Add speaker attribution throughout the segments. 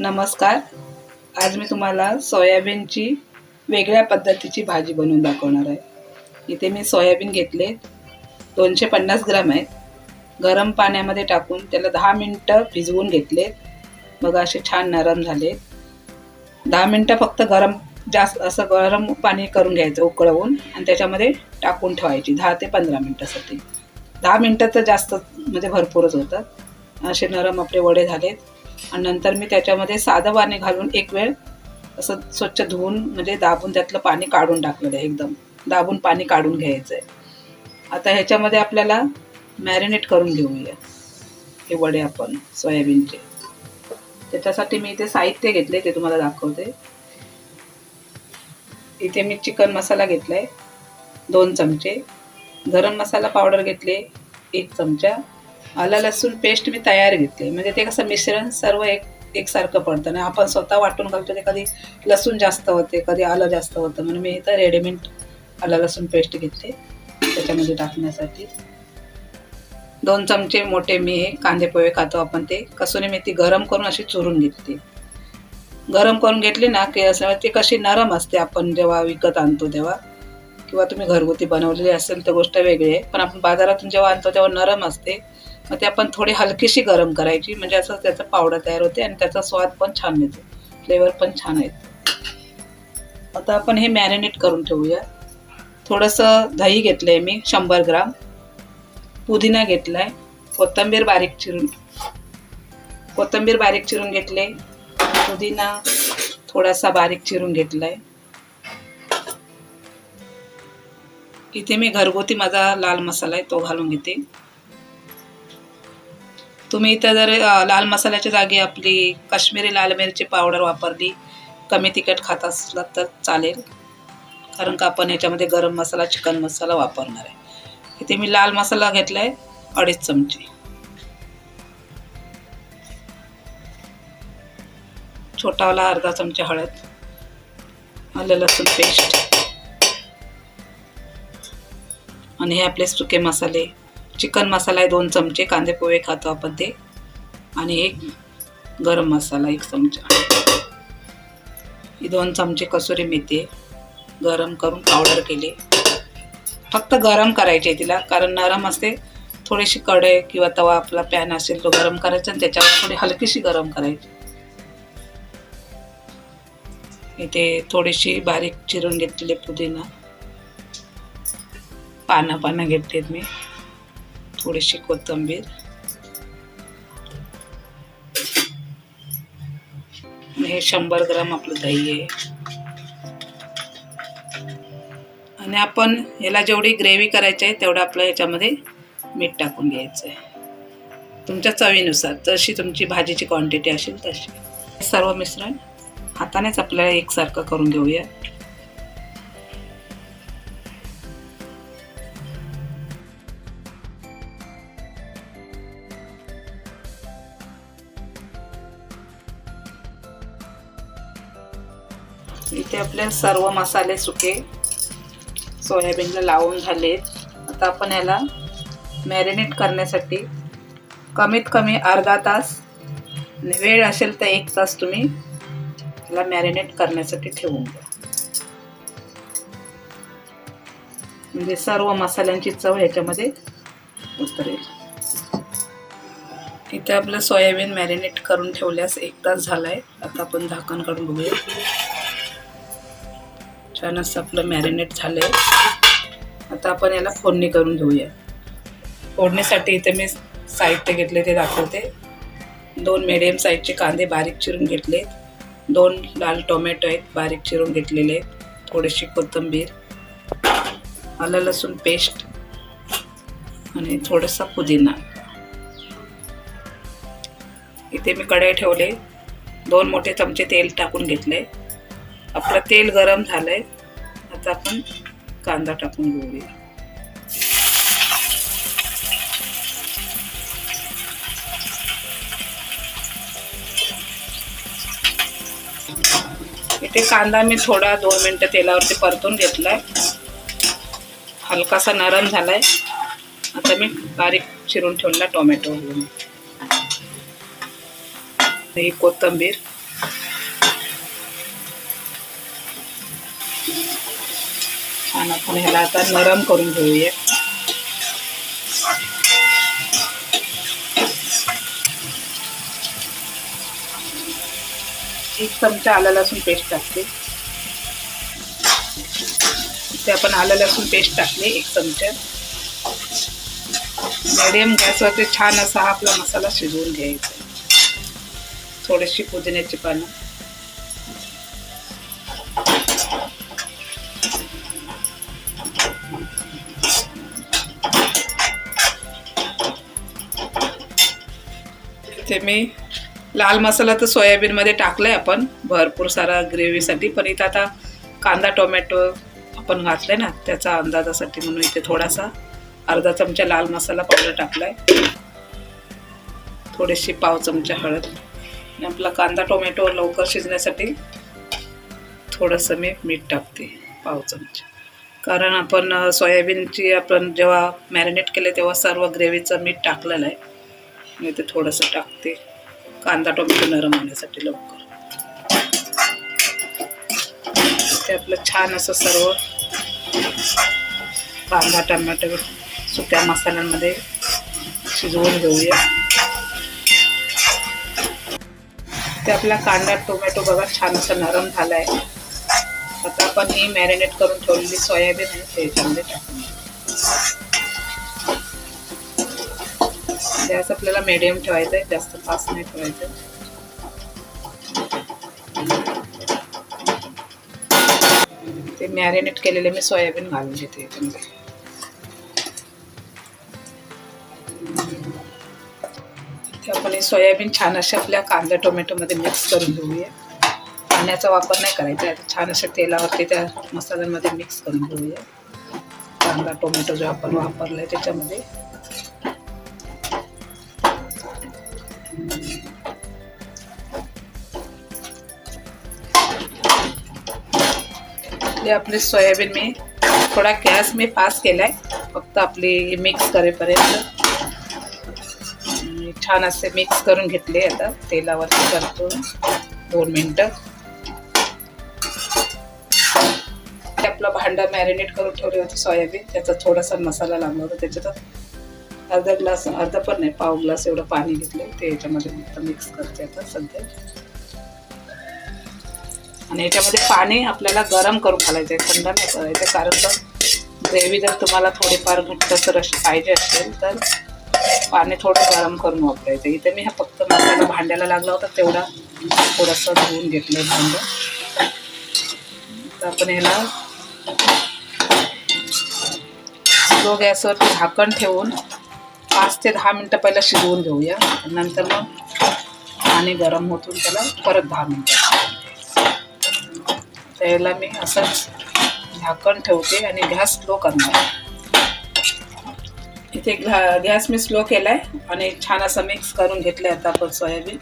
Speaker 1: नमस्कार. आज मी तुम्हाला सोयाबीनची वेगळ्या पद्धतीची भाजी बनवून दाखवणार आहे. इथे मी सोयाबीन घेतले. दोनशे पन्नास ग्राम आहेत. गरम पाण्यामध्ये टाकून त्याला दहा मिनटं भिजवून घेतले. मग असे छान नरम झाले. दहा मिनटं फक्त गरम जास्त असं गरम पाणी करून घ्यायचं उकळवून आणि त्याच्यामध्ये टाकून ठेवायची. दहा ते पंधरा मिनटासाठी दहा मिनटं तर जास्त म्हणजे भरपूरच होतात. असे नरम आपले वडे झालेत. आणि नंतर मी त्याच्यामध्ये साधं पाणी घालून एक वेळ असं स्वच्छ धुवून म्हणजे दाबून त्यातलं पाणी काढून टाकलेलं आहे एकदम. दाबून पाणी काढून घ्यायचं आहे आता ह्याच्यामध्ये आपल्याला मॅरिनेट करून घेऊया. हे वडे आपण सोयाबीनचे. त्याच्यासाठी मी इथे साहित्य घेतले ते तुम्हाला दाखवते. इथे मी चिकन मसाला घेतला आहे दोन चमचे. गरम मसाला पावडर घेतले एक चमचा. आलं लसूण पेस्ट मी तयार घेतले. म्हणजे ते कसं मिश्रण सर्व एक एकसारखं पडतं. आणि आपण स्वतः वाटून घालतो ते कधी लसूण जास्त होते कधी आलं जास्त होतं. म्हणून मी इथं रेडीमेड आलं लसूण पेस्ट घेतले त्याच्यामध्ये टाकण्यासाठी. दोन चमचे मोठे मी हे कांदे पोहे खातो आपण ते. कसुरी मेथी गरम करून अशी चुरून घेतली. गरम करून घेतली ना की असं ती कशी नरम असते आपण जेव्हा विकत आणतो तेव्हा. किंवा तुम्ही घरगुती बनवलेली असेल तर गोष्ट वेगळी आहे. पण आपण बाजारातून जेव्हा आणतो तेव्हा नरम असते. ते आपण थोडी हलकीशी गरम करायची म्हणजे असं त्याचं पावडर तयार होते आणि त्याचा स्वाद पण छान येतो. फ्लेवर पण छान येतो आता आपण हे मॅरिनेट करून ठेवूया. थोडंसं दही घेतलं आहे मी शंभर ग्राम. पुदिना घेतला आहे कोथिंबीर बारीक चिरून कोथिंबीर बारीक चिरून घेतले. पुदिना थोडासा बारीक चिरून घेतला आहे इथे मी घरगुती माझा लाल मसाला आहे तो घालून घेते. तुम्ही इथं जर लाल मसाल्याच्या जागी आपली काश्मीरी लाल मिरची पावडर वापरली कमी तिखट खात असला तर चालेल. कारण का आपण याच्यामध्ये गरम मसाला चिकन मसाला वापरणार आहे. इथे मी लाल मसाला घेतला आहे अडीच चमचे. छोटावाला अर्धा चमचा हळद आलं लसूण पेस्ट आणि हे आपले सुके मसाले. चिकन मसाला आहे दोन चमचे कांदे पोहे खातो आपण ते. आणि एक गरम मसाला एक चमचा. ही दोन चमचे कसुरी मेथी गरम करून पावडर केली. फक्त गरम करायची आहे तिला कारण नरम असते. थोडीशी कडे किंवा तवा आपला पॅन असेल तो गरम करायचा आणि त्याच्यावर थोडी हलकीशी गरम करायची. इथे थोडीशी बारीक चिरून घेतलेली पुदिना. पानं पानं घेतलीत मी. थोडीशी कोथिंबीर हे शंभर ग्राम आपलं दही आहे आणि आपण याला जेवढी ग्रेव्ही करायची आहे तेवढं आपलं याच्यामध्ये मीठ टाकून घ्यायचं आहे तुमच्या चवीनुसार जशी तुमची भाजीची क्वांटिटी असेल तशी सर्व मिश्रण हातानेच आपल्याला एकसारखं करून घेऊया इथे आपले सर्व मसाले सुके सोयाबीनला लावून झालेत. आता आपण याला मॅरिनेट करण्यासाठी कमीत कमी अर्धा तास वेळ असेल तर एक तास तुम्ही याला मॅरिनेट करण्यासाठी ठेवून द्या. म्हणजे सर्व मसाल्यांची चव ह्याच्यामध्ये उतरेल. इथे आपलं सोयाबीन मॅरिनेट करून ठेवल्यास एक तास झालाय. आता आपण झाकण काढून बघूया. छान असं आपलं मॅरिनेट झालं आहे आता आपण याला फोडणी करून घेऊया. फोडणीसाठी इथे मी साहित्य घेतले ते दाखवते. दोन मिडियम साईजचे कांदे बारीक चिरून घेतले. दोन लाल टोमॅटो आहेत बारीक चिरून घेतलेले थोडीशी कोथिंबीर आलं लसूण पेस्ट आणि थोडासा पुदिना. इथे मी कढई ठेवले. दोन मोठे चमचे तेल टाकून घेतले. आपलं तेल गरम झालंय. आता आपण कांदा टाकून घेऊया. इथे कांदा मी थोडा दोन मिनटं तेलावरती परतून घेतलाय. हलकासा नरम झालाय. आता मी बारीक चिरून ठेवला टोमॅटो घेऊन ही कोथिंबीर. छान आपण ह्याला आता नरम करून घेऊया. एक चमचा आला लसूण पेस्ट टाकते. ते आपण आलं लसूण पेस्ट टाकले एक चमचा. मिडियम गॅसवरती छान असा आपला मसाला शिजवून घ्यायचा. थोडीशी पुदिन्याची पानं. ते मी लाल मसाला तर सोयाबीनमध्ये टाकलाय आपण. भरपूर सारा ग्रेव्हीसाठी. पण इथं आता कांदा टोमॅटो आपण घातले ना त्याचा अंदाजासाठी म्हणून इथे थोडासा अर्धा चमचा लाल मसाला पावडर टाकलाय. थोडीशी पाव चमचा हळद. आणि आपला कांदा टोमॅटो लवकर शिजण्यासाठी थोडंसं मी मीठ टाकते पाव चमचा. कारण आपण सोयाबीनची आपण जेव्हा मॅरिनेट केले तेव्हा सर्व ग्रेव्हीचं मीठ टाकलेलं आहे. मी ते थोडंसं टाकते. कांदा टोमॅटो नरम होण्यासाठी लवकर. ते आपलं छान असं सर्व कांदा टोमॅटो सुक्या मसाल्यांमध्ये शिजवून घेऊया. ते आपला कांदा टोमॅटो बघा छान असं नरम झाला आहे आता आपण ही मॅरिनेट करून ठेवलेली सोयाबीन आहे त्याच्यामध्ये टाकून. गॅस आपल्याला मिडियम ठेवायचा आहे जास्त फास्ट नाही ठेवायचं ते मॅरिनेट केलेले मी सोयाबीन घालून घेते याच्यामध्ये. आपण हे सोयाबीन छान असे आपल्या कांदा टोमॅटोमध्ये मिक्स करून घेऊया. पाण्याचा वापर नाही करायचा आहे छान अशा तेलावरती त्या मसाल्यांमध्ये मिक्स करून घेऊया. कांदा टोमॅटो जो आपण वापरलाय त्याच्यामध्ये. हे आपले सोयाबीन मी थोडा गॅस मी पास केलाय. फक्त आपली मिक्स करेपर्यंत. छान असे मिक्स करून घेतले आता. तेलावरती करतो दोन मिनटं. ते आपलं भांडं मॅरिनेट करून ठेवले होते सोयाबीन. त्याचा थोडासा मसाला लागला होता त्याच्यात. अर्धा ग्लास अर्धा पण नाही पाव ग्लास एवढं पाणी घेतलं ते याच्यामध्ये फक्त मिक्स करते आता सध्या. आणि याच्यामध्ये पाणी आपल्याला गरम करून घालायचं आहे थंड नाही करायचं कारण तर ग्रेव्ही जर तुम्हाला थोडीफार घट्ट अशी पाहिजे असेल तर पाणी थोडं गरम करून वापरायचं. इथे मी हा फक्त मसाला भांड्याला लागला होता तेवढा थोडंसं धुवून घेतलं भांडं. तर आपण ह्याला स्लो गॅसवरती झाकण ठेवून पाच ते दहा मिनटं पहिला शिजवून घेऊया. नंतर मग पाणी गरम होतून त्याला परत दहा मिनटं. त्याला मी असंच झाकण ठेवते आणि गॅस स्लो करणार इथे घा- गॅस मी स्लो केला आहे आणि छान असं मिक्स करून घेतलं आता आपण सोयाबीन.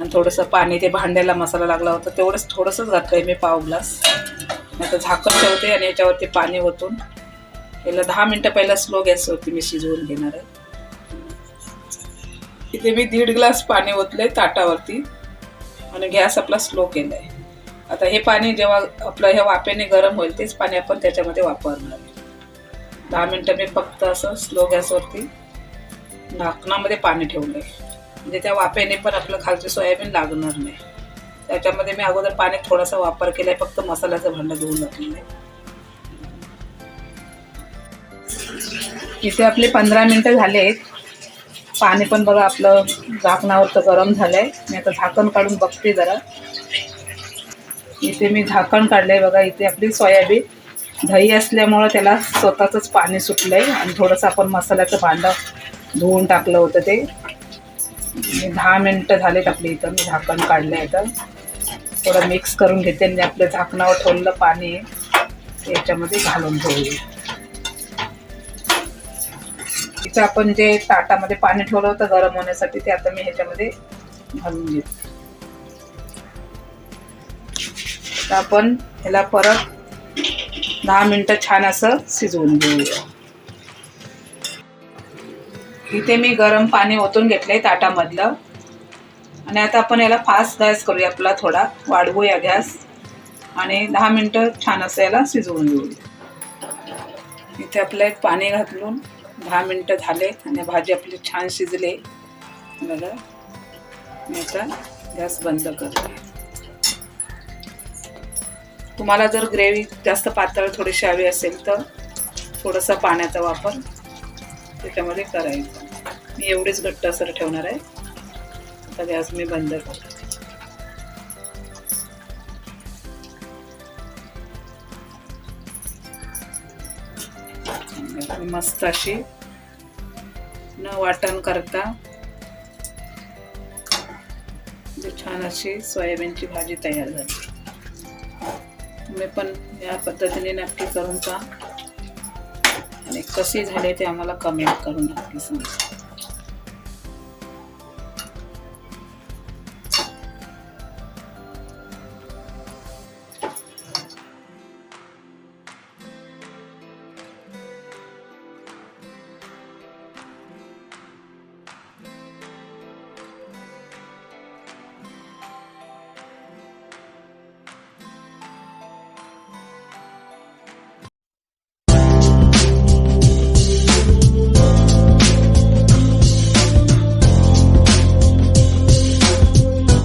Speaker 1: आणि थोडंसं पाणी ते भांड्याला मसाला लागला होता तेवढंच थोडंसंच आहे मी पाव ग्लास. आता झाकण ठेवते आणि याच्यावरती पाणी ओतून. याला दहा मिनटं पहिला स्लो गॅसवरती मी शिजवून घेणार आहे. इथे मी दीड ग्लास पाणी ओतलंय ताटावरती आणि गॅस आपला स्लो केलाय. आता हे पाणी जेव्हा आपलं ह्या वाफेने गरम होईल तेच पाणी आपण त्याच्यामध्ये वापरणार. दहा मिनटं मी फक्त असं स्लो गॅसवरती झाकणामध्ये पाणी ठेवलंय. म्हणजे त्या वाफेने पण आपलं खालचे सोयाबीन लागणार नाही. त्याच्यामध्ये मी अगोदर पाणी थोडासा वापर केलाय फक्त मसाल्याचं भांडं धुवून टाकलेलं आहे. इथे आपले पंधरा मिनटं झाले आहेत पाणी पण बघा आपलं झाकणावर तर गरम झालंय. मी आता झाकण काढून बघते जरा. इथे मी झाकण काढलंय बघा इथे आपली सोयाबीन. दही असल्यामुळं त्याला स्वतःचंच पाणी सुटलंय आणि थोडंसं आपण मसाल्याचं भांडं धुवून टाकलं होतं ते. म्हणजे दहा मिनटं झालेत आपली इथं मी झाकण काढलंय आता. थोडं मिक्स करून घेते आणि आपलं झाकणावर ठेवलेलं पाणी याच्यामध्ये घालून ठेवूया. इथं आपण जे ताटामध्ये पाणी ठेवलं होतं गरम होण्यासाठी ते आता मी ह्याच्यामध्ये घालून घेते. तर आपण ह्याला परत दहा मिनटं छान असं शिजवून घेऊया. इथे मी गरम पाणी ओतून घेतलंय ताटामधलं. आणि आता आपण याला फास्ट गॅस करूया आपला थोडा वाढवूया गॅस. आणि दहा मिनटं छान असं याला शिजवून घेऊया. इथे आपलं एक पाणी घातलून दहा मिनटं झाले आणि भाजी आपली छान शिजले. बघा मी आता गॅस बंद करते. तुम्हाला जर ग्रेव्ही जास्त पातळ थोडीशी हवी असेल तर थोडासा पाण्याचा वापर त्याच्यामध्ये करायचा. मी एवढीच घट्ट असर ठेवणार आहे. आता गॅस मी बंद करते. मस्त अशी. न वाटण करता. म्हणजे छान अशी सोयाबीनची भाजी तयार झाली. तुम्ही पण या पद्धतीने नक्की करून पहा. आणि कशी झाली ते आम्हाला कमेंट करून नक्की सांगा.